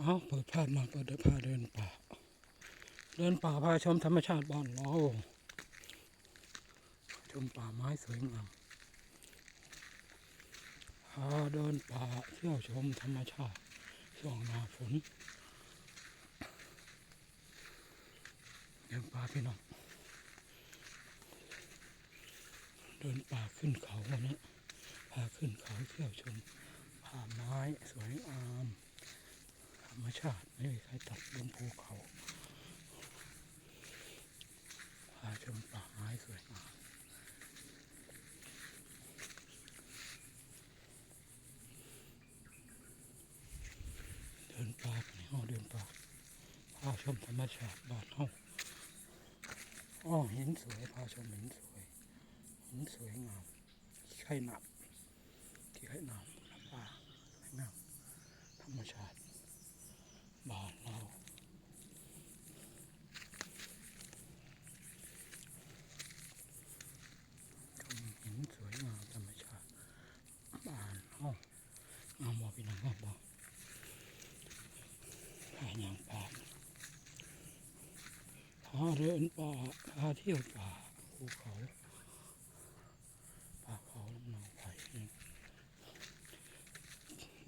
เอาเปิดพาดมาเปิดพาเดินป่า เดินป่าพาชมธรรมชาติบ้านเราชมป่าไม้สวยงามพาเดินป่าเที่ยวชมธรรมชาติช่วงหน้าฝนเดินป่าพี่น้องเดินป่าขึ้นเขาวันนี้พาขึ้นเขาเที่ยวชมป่าไม้สวยงาม รรมชาติไม่มีใครตัดบนภูเขาพาชมป่าไม้สวยงามเดินป่าในห้องเดินป่าพาชมธรรมชาติบ้านเฮาอ้อหินสวยพาชมหินสวยหินสวยงามขี้ไข่หนับขี้ไข่หนับลำป่าสวยงามธรรมชาติ บ้านเราชมหินสวยงามธรรมชาติบ้านเรางามบ่พี่น้องงามบ่พาย่างป่าพาเดินป่าพาเที่ยวป่าภูเขาป่าเขาลำนองไผ่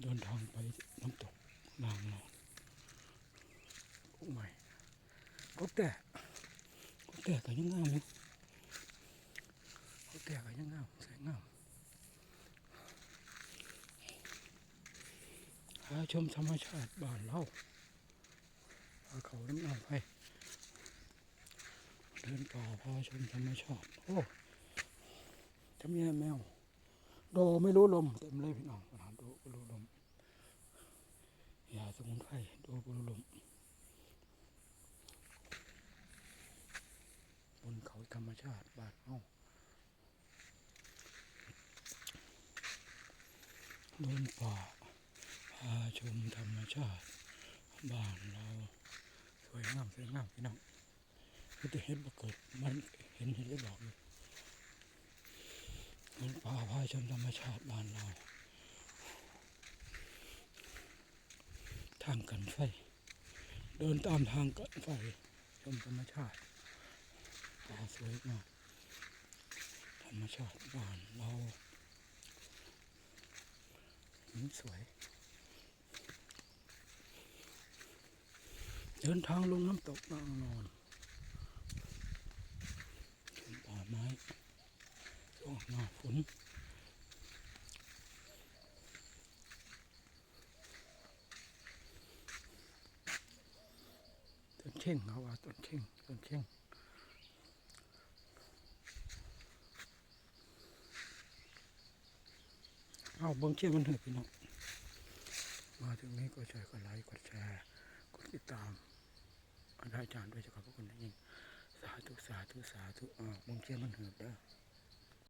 เดินทางไปน้ำตกนางนอน พวกใหม่ก็แต่ก็แต่ก็ยังงามอยู่ก็แต่ก็ยังงามสวยงามหาชมธรรมชาติบ้านเราพาเขาน้ำน้ำไปเดินป่าพาชมธรรมชาติโอ้จำแย่แมวโดไม่รู้ลมเต็มเลยพี่น้องปัญหาโดไม่รู้ลมยาสมุนไพรโดไม่รู้ลม บนเขาธรรม ชาติบ้านเฮาเดินป่าพาชมธรรมชาติ บ้านเราสวยงามสวยงามพี่น้องก็จะเห็นปรากฏมันเห็นเห็นได้บอกอยู่เดินป่าพาชมธรรมชาติบ้านเรา ทางกันไฟ เดินตามทางกันไฟชมธรรมชาติ ป่าสวยงามธรรมชาติบ้านเราหินสวย เดินทางลงน้ำตกนางนอนชมป่าไม้ช่วงหน้าฝนต้นเข่งเขาว่าต้นเข่งต้นเข่ง เอาเบิ้งเชี่อมันเหือะพี่น้องมาถึงนี้ก็ช่วยกดไลค์กดแชร์กดติดตามอาจารย์ด้วยจะขอบพระคุณนะยิ่งสาธุสาธุสาธุอ่าเบิ้งเชี่อมันเหือะเด้อ